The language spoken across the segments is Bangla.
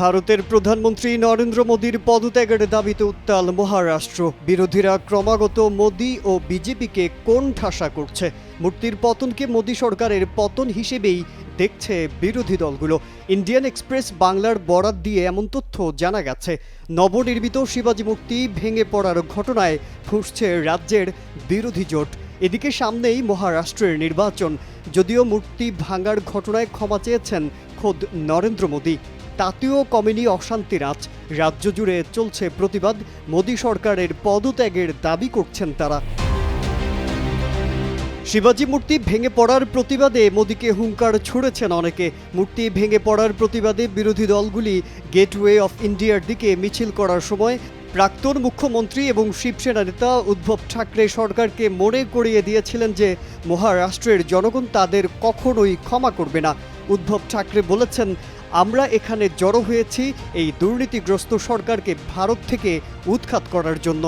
ভারতের প্রধানমন্ত্রী নরেন্দ্র মোদীর পদত্যাগের দাবিতে উত্তাল মহারাষ্ট্র। বিরোধীরা ক্রমাগত মোদী ও বিজেপিকে কোন ঠাসা করছে। মূর্তির পতনকে মোদী সরকারের পতন হিসেবেই দেখছে বিরোধী দলগুলো। ইন্ডিয়ান এক্সপ্রেস বাংলার বরাত দিয়ে এমন তথ্য জানা গেছে। নবনির্মিত শিবাজী মূর্তি ভেঙে পড়ার ঘটনায় ফুঁসছে রাজ্যের বিরোধী জোট। এদিকে সামনেই মহারাষ্ট্রের নির্বাচন। যদিও মূর্তি ভাঙার ঘটনায় ক্ষমা চেয়েছেন খোদ নরেন্দ্র মোদী। তাতেও কমেনি অশান্তির আঁচ রাজ্য জুড়ে চলছে প্রতিবাদ, মোদী সরকারের পদত্যাগের দাবি করছেন তারা। শিবাজি মূর্তি ভেঙে পড়ার প্রতিবাদে মোদীকে হুঙ্কার ছুড়েছেন অনেকে। মূর্তি ভেঙে পড়ার প্রতিবাদে বিরোধী দলগুলি গেটওয়ে অফ ইন্ডিয়ার দিকে মিছিল করার সময় প্রাক্তন মুখ্যমন্ত্রী এবং শিবসেনা নেতা উদ্ধব ঠাকরে সরকারকে মনে করিয়ে দিয়েছিলেন যে, মহারাষ্ট্রের জনগণ তাদের কখনোই ক্ষমা করবে না। উদ্ধব ঠাকরে বলেছেন, আমরা এখানে জড়ো হয়েছি এই দুর্নীতিগ্রস্ত সরকারকে ভারত থেকে উৎখাত করার জন্য।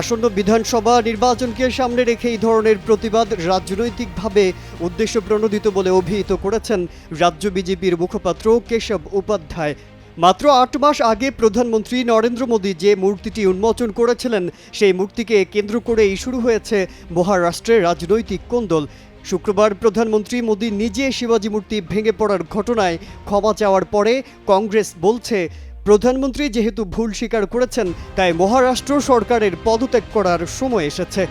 আসন্ন বিধানসভা নির্বাচনকে সামনে রেখে এই ধরনের প্রতিবাদ রাজনৈতিকভাবে উদ্দেশ্য প্রণোদিত বলে অভিহিত করেছেন রাজ্য বিজেপির মুখপাত্র কেশব উপাধ্যায়। মাত্র আট মাস আগে প্রধানমন্ত্রী নরেন্দ্র মোদী যে মূর্তিটি উন্মোচন করেছিলেন, সেই মূর্তিকে কেন্দ্র করেই শুরু হয়েছে মহারাষ্ট্রের রাজনৈতিক কোন্দল। শুক্রবার প্রধানমন্ত্রী মোদী নিজে শিবাজী মূর্তি ভেঙে পড়ার ঘটনায় ক্ষমা চাওয়ার পরে কংগ্রেস বলছে, প্রধানমন্ত্রী যেহেতু ভুল স্বীকার করেছেন, তাই মহারাষ্ট্র সরকারের পদত্যাগ করার সময় এসেছে।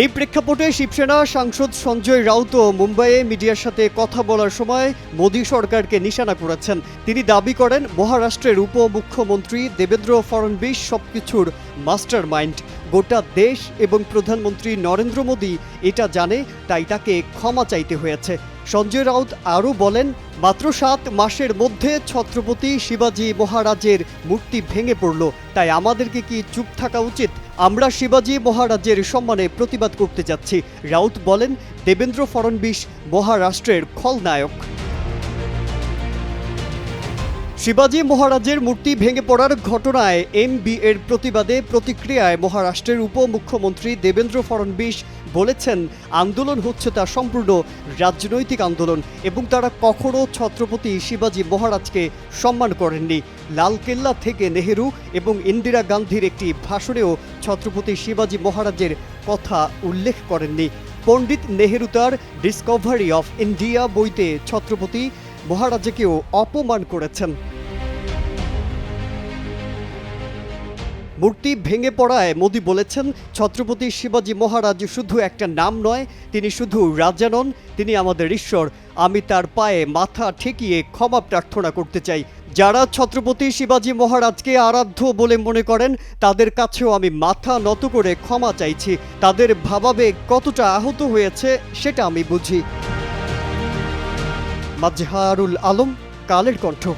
এই প্রেক্ষাপটে শিবসেনা সাংসদ সঞ্জয় রাউতও মুম্বাইয়ে মিডিয়ার সাথে কথা বলার সময় মোদী সরকারকে নিশানা করেছেন। তিনি দাবি করেন, মহারাষ্ট্রের উপমুখ্যমন্ত্রী দেবেন্দ্র ফড়নবিস সবকিছুর মাস্টার মাইন্ড গোটা দেশ এবং প্রধানমন্ত্রী নরেন্দ্র মোদী এটা জানে, তাই তাকে ক্ষমা চাইতে হয়েছে। সঞ্জয় রাউত আরও বলেন, মাত্র সাত মাসের মধ্যে ছত্রপতি শিবাজি মহারাজের মূর্তি ভেঙে পড়ল, তাই আমাদেরকে কি চুপ থাকা উচিত? আমরা শিবাজি মহারাজের সম্মানে প্রতিবাদ করতে যাচ্ছি। রাউত বলেন, দেবেন্দ্র ফড়নবিশ মহারাষ্ট্রের খলনায়ক। শিবাজি মহারাজের মূর্তি ভেঙে পড়ার ঘটনায় এমবি এর প্রতিবাদে প্রতিক্রিয়ায় মহারাষ্ট্রের উপমুখ্যমন্ত্রী দেবেন্দ্র ফড়নবিস বলেছেন, আন্দোলন হচ্ছে তা সম্পূর্ণ রাজনৈতিক আন্দোলন এবং তারা কখনো ছত্রপতি শিবাজি মহারাজকে সম্মান করেননি। লালকেল্লা থেকে নেহেরু এবং ইন্দিরা গান্ধীর একটি ভাষণেও ছত্রপতি শিবাজি মহারাজের কথা উল্লেখ করেননি। পণ্ডিত নেহেরু তার ডিসকভারি অফ ইন্ডিয়া বইতে ছত্রপতি মহারাজাকেও অপমান করেছেন। মূর্তি ভেঙে পড়ায় মোদী বলেছেন, ছত্রপতি শিবাজি মহারাজ শুধু একটা নাম নয়, তিনি শুধু রাজা নন, তিনি আমাদের ঈশ্বর। আমি তার পায়ে মাথা ঠেকিয়ে ক্ষমা প্রার্থনা করতে চাই। যারা ছত্রপতি শিবাজি মহারাজকে আরাধ্য বলে মনে করেন, তাদের কাছেও আমি মাথা নত করে ক্ষমা চাইছি। তাদের ভাবাবে কতটা আহত হয়েছে, সেটা আমি বুঝি। মাজহারুল আলম, কালের কণ্ঠ।